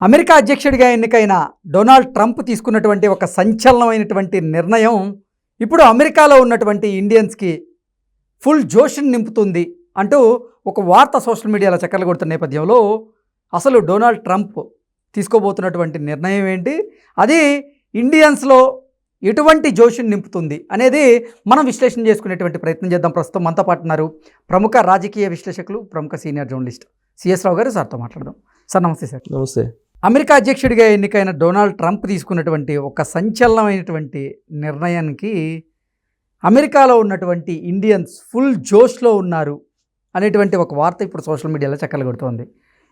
America అధ్యక్షుడిగా ఎన్నికైన Donald Trump తీసుకున్నటువంటి ఒక సంచలనమైనటువంటి నిర్ణయం ఇప్పుడు అమెరికాలో ఉన్నటువంటి ఇండియన్స్కి ఫుల్ జోషిని నింపుతుంది అంటూ ఒక వార్త సోషల్ మీడియాలో చక్కర్లు కొడుతున్న నేపథ్యంలో అసలు డొనాల్డ్ ట్రంప్ తీసుకోబోతున్నటువంటి నిర్ణయం ఏంటి? అది ఇండియన్స్లో ఎటువంటి జోషిని నింపుతుంది అనేది మనం విశ్లేషణ చేసుకునేటువంటి ప్రయత్నం చేద్దాం. ప్రస్తుతం మనతో పాటు ఉన్నారు ప్రముఖ రాజకీయ విశ్లేషకులు ప్రముఖ సీనియర్ జర్నలిస్ట్ సిఎస్ రావు గారు సార్తో మాట్లాడదాం. సార్ నమస్తే సార్. నమస్తే. అమెరికా అధ్యక్షుడిగా ఎన్నికైన డొనాల్డ్ ట్రంప్ తీసుకున్నటువంటి ఒక సంచలనమైనటువంటి నిర్ణయానికి అమెరికాలో ఉన్నటువంటి ఇండియన్స్ ఫుల్ జోష్లో ఉన్నారు అనేటువంటి ఒక వార్త ఇప్పుడు సోషల్ మీడియాలో చక్కలు కొడుతోంది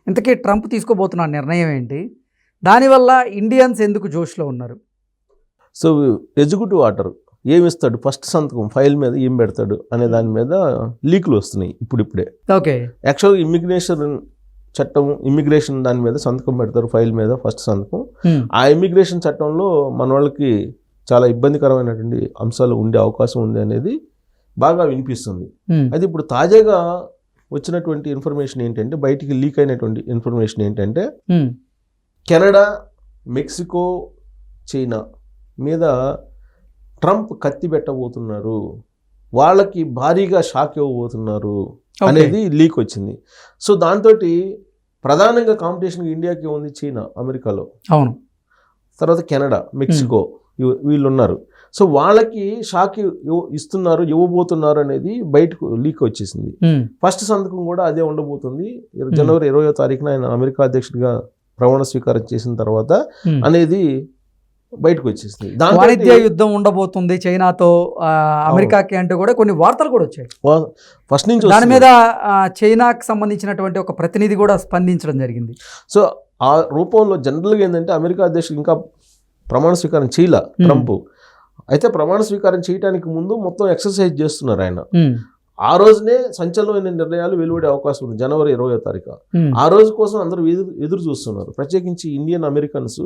ఇంతకీ ట్రంప్ తీసుకోబోతున్న నిర్ణయం ఏంటి? దానివల్ల ఇండియన్స్ ఎందుకు జోష్లో ఉన్నారు? సో ఎగ్జిక్యూటివ్ ఆర్డర్ ఏమి ఇస్తాడు ఫస్ట్ సంతకం ఫైల్ మీద ఏం పెడతాడు? అనే దాని మీద లీకులు వస్తున్నాయి ఇప్పుడిప్పుడే. ఓకే. యాక్చువల్గా ఇమ్మిగ్రేషన్ చట్టం ఇమ్మిగ్రేషన్ దాని మీద సంతకం పెడతారు ఫైల్ మీద ఫస్ట్ సంతకం. ఆ ఇమ్మిగ్రేషన్ చట్టంలో మన వాళ్ళకి చాలా ఇబ్బందికరమైనటువంటి అంశాలు ఉండే అవకాశం ఉంది అనేది బాగా వినిపిస్తుంది. అయితే ఇప్పుడు తాజాగా వచ్చినటువంటి ఇన్ఫర్మేషన్ ఏంటంటే బయటికి లీక్ అయినటువంటి ఇన్ఫర్మేషన్ ఏంటంటే కెనడా మెక్సికో చైనా మీద ట్రంప్ కత్తి పెట్టబోతున్నారు. వాళ్ళకి భారీగా షాక్ ఇవ్వబోతున్నారు అనేది లీక్ వచ్చింది. సో దాంతో ప్రధానంగా కాంపిటీషన్ ఇండియాకి ఉంది చైనా అమెరికాలో. అవును. తర్వాత కెనడా మెక్సికో వీళ్ళు ఉన్నారు సో వాళ్ళకి షాక్ ఇస్తున్నారు ఇవ్వబోతున్నారు అనేది బయటకు లీక్ వచ్చేసింది. ఫస్ట్ సంతకం కూడా అదే ఉండబోతుంది. జనవరి ఇరవయో తారీఖున ఆయన అమెరికా అధ్యక్షుడిగా ప్రమాణ స్వీకారం చేసిన తర్వాత. అనేది బయటకు వచ్చేసింది దాంతో వాణిజ్య యుద్ధం ఉండబోతుంది చైనాతో అమెరికాకి అంటూ కూడా కొన్ని వార్తలు కూడా వచ్చాయి. ఫస్ట్ నుంచి దాని. మీద చైనాకు సంబంధించినటువంటి ఒక ప్రతినిధి కూడా స్పందించడం జరిగింది. సో ఆ రూపంలో జనరల్గా ఏంటంటే అమెరికా అధ్యక్షుడు ఇంకా ప్రమాణ స్వీకారం చేయలే ట్రంప్. అయితే ప్రమాణ స్వీకారం చేయడానికి ముందు మొత్తం ఎక్సర్సైజ్ చేస్తున్నారు ఆయన. ఆ రోజునే సంచలనమైన నిర్ణయాలు వెలువడే అవకాశం ఉంది. జనవరి ఇరవయో తారీఖు. ఆ రోజు కోసం అందరూ ఎదురు ఎదురు చూస్తున్నారు. ప్రత్యేకించి ఇండియన్ అమెరికన్స్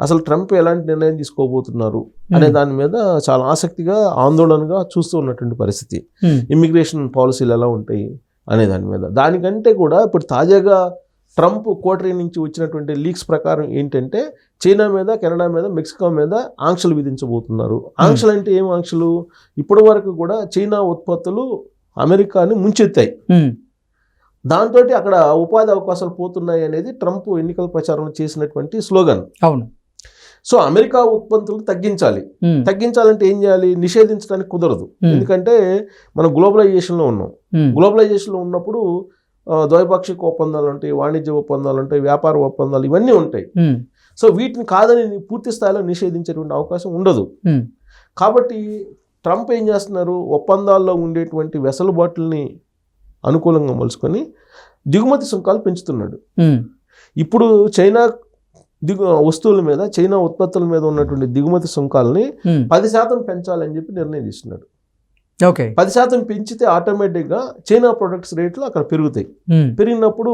అసలు ట్రంప్ ఎలాంటి నిర్ణయం తీసుకోబోతున్నారు అనే దాని మీద చాలా ఆసక్తిగా ఆందోళనగా చూస్తూ ఉన్నటువంటి పరిస్థితి. ఇమ్మిగ్రేషన్ పాలసీలు ఎలా ఉంటాయి అనే దాని మీద. దానికంటే కూడా ఇప్పుడు తాజాగా ట్రంప్ కోటరీ నుంచి వచ్చినటువంటి లీక్స్ ప్రకారం ఏంటంటే చైనా మీద కెనడా మీద మెక్సికో మీద ఆంక్షలు విధించబోతున్నారు. ఆంక్షలు అంటే ఏం ఆంక్షలు? ఇప్పటి వరకు కూడా చైనా ఉత్పత్తులు అమెరికాని ముంచెత్తాయి. దాంతో అక్కడ ఉపాధి అవకాశాలు పోతున్నాయి అనేది ట్రంప్ ఎన్నికల ప్రచారంలో చేసినటువంటి స్లోగన్. అవును. సో అమెరికా ఉత్పత్తులు తగ్గించాలి. తగ్గించాలంటే ఏం చేయాలి? నిషేధించడానికి కుదరదు. ఎందుకంటే మనం గ్లోబలైజేషన్లో ఉన్నాం. గ్లోబలైజేషన్లో ఉన్నప్పుడు ద్వైపాక్షిక ఒప్పందాలు ఉంటాయి వాణిజ్య ఒప్పందాలు ఉంటాయి వ్యాపార ఒప్పందాలు ఇవన్నీ ఉంటాయి. సో వీటిని కాదని పూర్తి స్థాయిలో నిషేధించేటువంటి అవకాశం ఉండదు. కాబట్టి ట్రంప్ ఏం చేస్తున్నారు? ఒప్పందాల్లో ఉండేటువంటి వెసలుబాట్లని అనుకూలంగా మలుచుకొని దిగుమతి సుంకాలు పెంచుతున్నాడు. ఇప్పుడు చైనా దిగు వస్తువుల మీద చైనా ఉత్పత్తుల మీద ఉన్నటువంటి దిగుమతి సుంకాలని పది శాతం పెంచాలని చెప్పి నిర్ణయం తీసుకున్నాడు. ఓకే. పది శాతం పెంచితే ఆటోమేటిక్గా చైనా ప్రొడక్ట్స్ రేట్లు అక్కడ పెరుగుతాయి. పెరిగినప్పుడు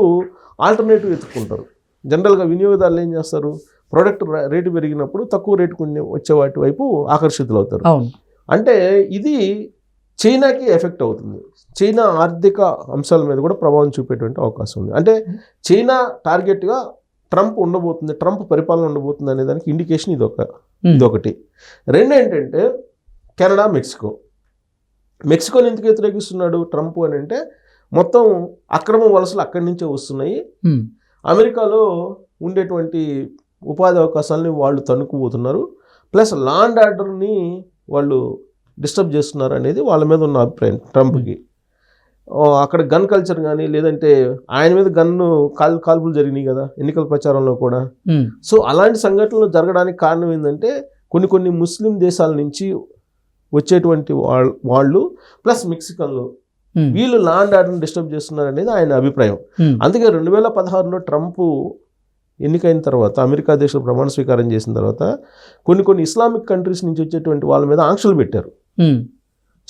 ఆల్టర్నేటివ్ ఎత్తుకుంటారు జనరల్గా వినియోగదారులు ఏం చేస్తారు? ప్రోడక్ట్ రేటు పెరిగినప్పుడు తక్కువ రేటు కొన్ని వచ్చే వాటి వైపు ఆకర్షితులు అవుతారు అంటే ఇది చైనాకి ఎఫెక్ట్ అవుతుంది. చైనా ఆర్థిక అంశాల మీద కూడా ప్రభావం చూపేటువంటి అవకాశం ఉంది. అంటే చైనా టార్గెట్గా ట్రంప్ ఉండబోతుంది ట్రంప్ పరిపాలన ఉండబోతుంది అనే దానికి ఇండికేషన్ ఇది ఒక ఉమ్, ఇదొకటి. రెండు ఏంటంటే కెనడా మెక్సికో. మెక్సికోని ఎందుకు వ్యతిరేకిస్తున్నాడు ట్రంప్ అని అంటే మొత్తం అక్రమ వలసలు అక్కడి నుంచే వస్తున్నాయి. అమెరికాలో ఉండేటువంటి ఉపాధి అవకాశాలని వాళ్ళు తణుకుపోతున్నారు ప్లస్ లాండ్ ఆర్డర్ని వాళ్ళు డిస్టర్బ్ చేస్తున్నారు అనేది వాళ్ళ మీద ఉన్న అభిప్రాయం ట్రంప్కి. అక్కడ గన్ కల్చర్ కానీ లేదంటే ఆయన మీద గన్ను కాల్ కాల్పులు జరిగినాయి కదా ఎన్నికల ప్రచారంలో కూడా. సో అలాంటి సంఘటనలు జరగడానికి కారణం ఏంటంటే కొన్ని కొన్ని ముస్లిం దేశాల నుంచి వచ్చేటువంటి వాళ్ళ- వాళ్ళు ప్లస్ మెక్సికన్లు వీళ్ళు లాండ్ ఆర్డర్ని డిస్టర్బ్ చేస్తున్నారు అనేది ఆయన అభిప్రాయం. అందుకే రెండు వేల పదహారులో ట్రంప్ ఎన్నికైన తర్వాత అమెరికా అధ్యక్షుడు ప్రమాణ స్వీకారం చేసిన తర్వాత కొన్ని కొన్ని ఇస్లామిక్ కంట్రీస్ నుంచి వచ్చేటువంటి వాళ్ళ మీద ఆంక్షలు పెట్టారు.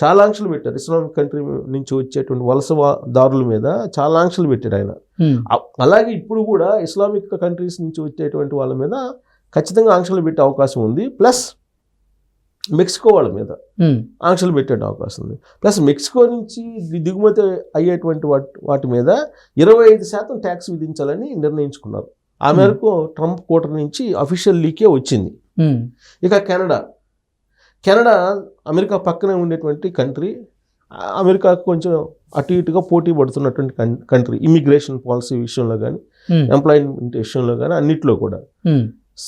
చాలా ఆంక్షలు పెట్టారు. ఇస్లామిక్ కంట్రీ నుంచి వచ్చేటువంటి వలస వా- దారుల మీద చాలా ఆంక్షలు పెట్టారు ఆయన. అలాగే ఇప్పుడు కూడా ఇస్లామిక్ కంట్రీస్ నుంచి వచ్చేటువంటి వాళ్ళ మీద ఖచ్చితంగా ఆంక్షలు పెట్టే అవకాశం ఉంది. ప్లస్ మెక్సికో వాళ్ళ మీద ఆంక్షలు పెట్టే అవకాశం ఉంది. ప్లస్ మెక్సికో నుంచి దిగుమతి అయ్యేటువంటి వాటి వాటి మీద ఇరవై ఐదు శాతం ట్యాక్స్ విధించాలని నిర్ణయించుకున్నారు. ఆ మేరకు ట్రంప్ కూటమి నుంచి అఫీషియల్ లీకే వచ్చింది. ఇక కెనడా. కెనడా అమెరికా పక్కనే ఉండేటువంటి కంట్రీ. అమెరికాకు కొంచెం అటు ఇటుగా పోటీ పడుతున్నటువంటి కంట్రీ. ఇమిగ్రేషన్ పాలసీ విషయంలో కానీ ఎంప్లాయ్మెంట్ విషయంలో కానీ అన్నిట్లో కూడా.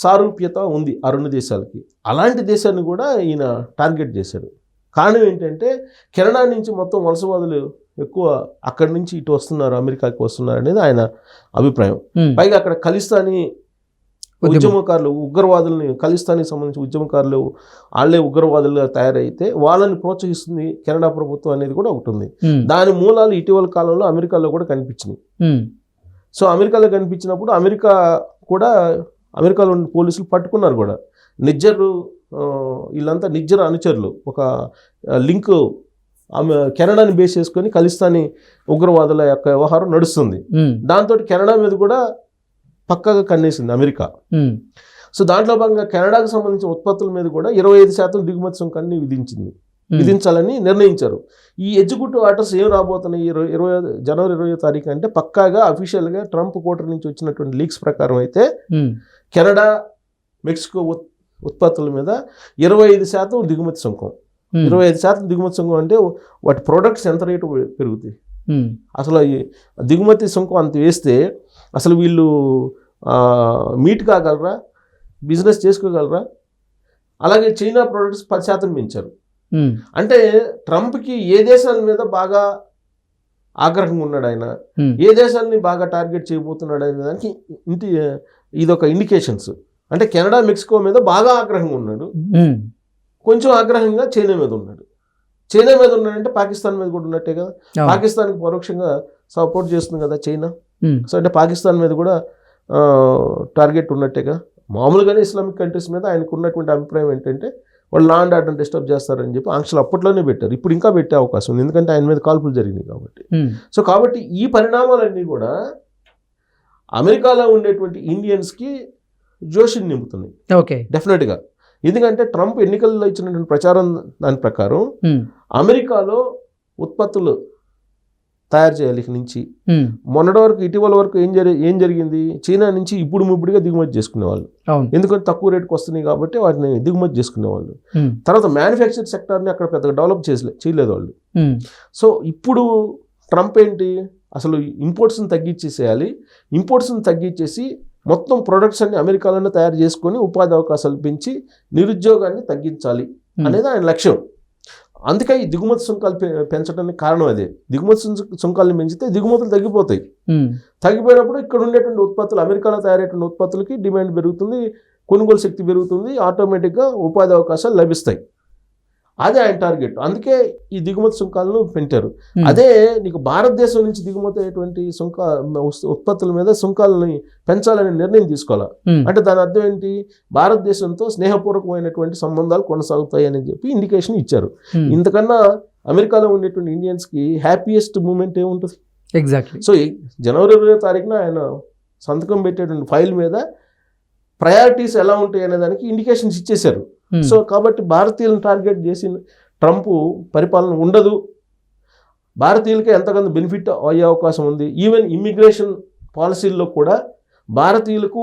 సారూప్యత ఉంది ఆ రెండు దేశాలకి. అలాంటి దేశాన్ని కూడా ఈయన టార్గెట్ చేశాడు. కారణం ఏంటంటే కెనడా నుంచి మొత్తం వలసవాదులు ఎక్కువ అక్కడి నుంచి ఇటు వస్తున్నారు అమెరికాకి వస్తున్నారు అనేది ఆయన అభిప్రాయం. పైగా అక్కడ ఖలిస్తానీ ఉద్యమం. ఉద్యమకారులు ఉగ్రవాదుల్ని ఖలిస్తానికి సంబంధించి ఉద్యమకారులు వాళ్ళే ఉగ్రవాదులుగా తయారైతే వాళ్ళని ప్రోత్సహిస్తుంది కెనడా ప్రభుత్వం అనేది కూడా ఒకటి ఉంది. దాని మూలాలు ఇటీవల కాలంలో అమెరికాలో కూడా కనిపించినాయి. సో అమెరికాలో కనిపించినప్పుడు అమెరికా కూడా అమెరికాలో ఉన్న పోలీసులు పట్టుకున్నారు కూడా. నిజ్జరు వీళ్ళంతా నిజ్జర్ అనుచరులు. ఒక లింక్ ఆమె కెనడాని బేస్ చేసుకొని ఖలిస్తానీ ఉగ్రవాదుల యొక్క వ్యవహారం నడుస్తుంది. దాంతో కెనడా మీద కూడా పక్కగా కన్నేసింది అమెరికా. సో దాంట్లో భాగంగా కెనడాకు సంబంధించిన ఉత్పత్తుల మీద కూడా ఇరవై ఐదు శాతం దిగుమతి సుంకాన్ని విధించింది. విధించాలని నిర్ణయించారు. ఈ ఎగ్జిక్యూటివ్ ఆర్డర్స్ ఏం రాబోతున్నాయి? ఇరవై ఇరవై జనవరి ఇరవై తారీఖు అంటే పక్కాగా అఫీషియల్గా ట్రంప్ కోటర్ నుంచి వచ్చినటువంటి లీక్స్ ప్రకారం అయితే కెనడా మెక్సికో ఉత్- ఉత్పత్తుల మీద ఇరవై ఐదు శాతం దిగుమతి సుంకం. ఇరవై ఐదు శాతం దిగుమతి సుంకం అంటే వాటి ప్రొడక్ట్స్ ఎంత రేటు పెరుగుతాయి? అసలు దిగుమతి సుంకం అంత వేస్తే అసలు వీళ్ళు మీట్ కాగలరా? బిజినెస్ చేసుకోగలరా? అలాగే చైనా ప్రొడక్ట్స్ పది శాతం పెంచారు. అంటే ట్రంప్కి ఏ దేశాల మీద బాగా ఆగ్రహంగా ఉన్నాడు ఆయన? ఏ దేశాలని బాగా టార్గెట్ చేయబోతున్నాడు అనే దానికి ఇంటి ఇదొక ఇండికేషన్స్ అంటే కెనడా మెక్సికో మీద బాగా ఆగ్రహంగా ఉన్నాడు. కొంచెం ఆగ్రహంగా చైనా మీద ఉన్నాడు. చైనా మీద ఉన్నాడంటే పాకిస్తాన్ మీద కూడా ఉన్నట్టే కదా. పాకిస్తాన్కి పరోక్షంగా సపోర్ట్ చేస్తుంది కదా చైనా. సో అంటే పాకిస్తాన్ మీద కూడా టార్గెట్ ఉన్నట్టేగా మామూలుగానే ఇస్లామిక్ కంట్రీస్ మీద ఆయనకు ఉన్నటువంటి అభిప్రాయం ఏంటంటే వాళ్ళు లా అండ్ ఆర్డర్ డిస్టర్బ్ చేస్తారని చెప్పి ఆంక్షలు అప్పట్లోనే పెట్టారు. ఇప్పుడు ఇంకా పెట్టే అవకాశం ఉంది. ఎందుకంటే ఆయన మీద కాల్పులు జరిగినాయి కాబట్టి. సో కాబట్టి ఈ పరిణామాలన్నీ కూడా అమెరికాలో ఉండేటువంటి ఇండియన్స్కి జోషిని నింపుతున్నాయి. ఓకే. డెఫినెట్గా ఎందుకంటే ట్రంప్ ఎన్నికల్లో ఇచ్చినటువంటి ప్రచారం దాని ప్రకారం అమెరికాలో ఉత్పత్తులు తయారు చేయాలి ఇక నుంచి. మొన్నటి వరకు ఇటీవల వరకు ఏం జరి ఏం జరిగింది? చైనా నుంచి ఇప్పుడు ముప్పుడుగా దిగుమతి చేసుకునేవాళ్ళు. ఎందుకంటే తక్కువ రేటుకి వస్తున్నాయి కాబట్టి వాటిని దిగుమతి చేసుకునేవాళ్ళు. తర్వాత మ్యానుఫ్యాక్చర్ సెక్టార్ని అక్కడ పెద్దగా డెవలప్ చేసలే చేయలేదు వాళ్ళు. సో ఇప్పుడు ట్రంప్ ఏంటి? అసలు ఇంపోర్ట్స్ని తగ్గించేసేయాలి. ఇంపోర్ట్స్ని తగ్గించేసి మొత్తం ప్రొడక్ట్స్ అన్ని అమెరికాలోనే తయారు చేసుకొని ఉపాధి అవకాశాలు పెంచి నిరుద్యోగాన్ని తగ్గించాలి ఉమ్, అనేది ఆయన లక్ష్యం. అందుకే ఈ దిగుమతి సుంకాలు పెంచడానికి కారణం అదే. దిగుమతి సుంక- సుంకాలను పెంచితే దిగుమతులు తగ్గిపోతాయి. ఉమ్, తగ్గిపోయినప్పుడు ఇక్కడ ఉండేటువంటి ఉత్పత్తులు అమెరికాలో తయారయ్యేటువంటి ఉత్పత్తులకి డిమాండ్ పెరుగుతుంది కొనుగోలు శక్తి పెరుగుతుంది ఆటోమేటిక్గా ఉపాధి అవకాశాలు లభిస్తాయి. అదే ఆయన టార్గెట్ అందుకే ఈ దిగుమతి సుంకాలను ఉమ్, అదే నీకు భారతదేశం నుంచి దిగుమతి అయ్యేటువంటి సుంక ఉత్పత్తుల మీద సుంకాలని పెంచాలనే నిర్ణయం తీసుకోవాలి? అంటే దాని అర్థం ఏంటి? భారతదేశంతో స్నేహపూర్వకమైనటువంటి సంబంధాలు కొనసాగుతాయి అని చెప్పి ఇండికేషన్ ఇచ్చారు. ఇంతకన్నా అమెరికాలో ఉండేటువంటి ఇండియన్స్కి హ్యాపీయెస్ట్ మూమెంట్ ఏముంటుంది? ఎగ్జాక్ట్లీ సో జనవరి ఇరవై తారీఖున ఆయన సంతకం పెట్టేటువంటి ఫైల్ మీద ప్రయారిటీస్ ఎలా ఉంటాయి అనే దానికి ఇండికేషన్స్ ఇచ్చేశారు. సో కాబట్టి భారతీయులను టార్గెట్ చేసి ట్రంప్ పరిపాలన ఉండదు. భారతీయులకి ఎంతకంత బెనిఫిట్ అయ్యే అవకాశం ఉంది. ఈవెన్ ఇమ్మిగ్రేషన్ పాలసీల్లో కూడా భారతీయులకు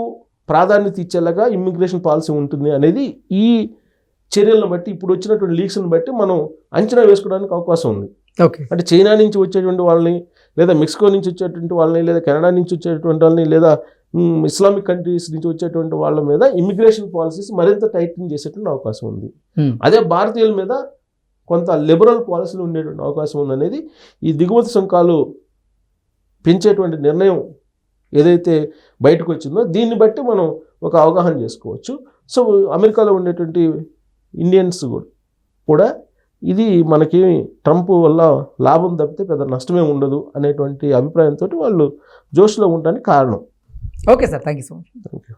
ప్రాధాన్యత ఇచ్చేలాగా ఇమ్మిగ్రేషన్ పాలసీ ఉంటుంది అనేది ఈ చర్యలను బట్టి ఇప్పుడు వచ్చినటువంటి లీక్స్ని బట్టి మనం అంచనా వేసుకోవడానికి అవకాశం ఉంది. ఓకే అంటే చైనా నుంచి వచ్చేటువంటి వాళ్ళని లేదా మెక్సికో నుంచి వచ్చేటువంటి వాళ్ళని లేదా కెనడా నుంచి వచ్చేటువంటి వాళ్ళని లేదా ఇస్లామిక్ కంట్రీస్ నుంచి వచ్చేటువంటి వాళ్ళ మీద ఇమిగ్రేషన్ పాలసీస్ మరింత టైటింగ్ చేసేటువంటి అవకాశం ఉంది. అదే భారతీయుల మీద కొంత లిబరల్ పాలసీలు ఉండేటువంటి అవకాశం ఉందనేది ఈ దిగుమతి సుంకాలు పెంచేటువంటి నిర్ణయం ఏదైతే బయటకు వచ్చిందో దీన్ని బట్టి మనం ఒక అవగాహన చేసుకోవచ్చు. సో అమెరికాలో ఉండేటువంటి ఇండియన్స్ కూడా- కూడా ఇది మనకి ట్రంప్ వల్ల లాభం తప్పితే పెద్ద నష్టమే ఉండదు అనేటువంటి అభిప్రాయంతో వాళ్ళు జోష్లో ఉండడానికి కారణం. Okay, sir. Thank you so much. Thank you.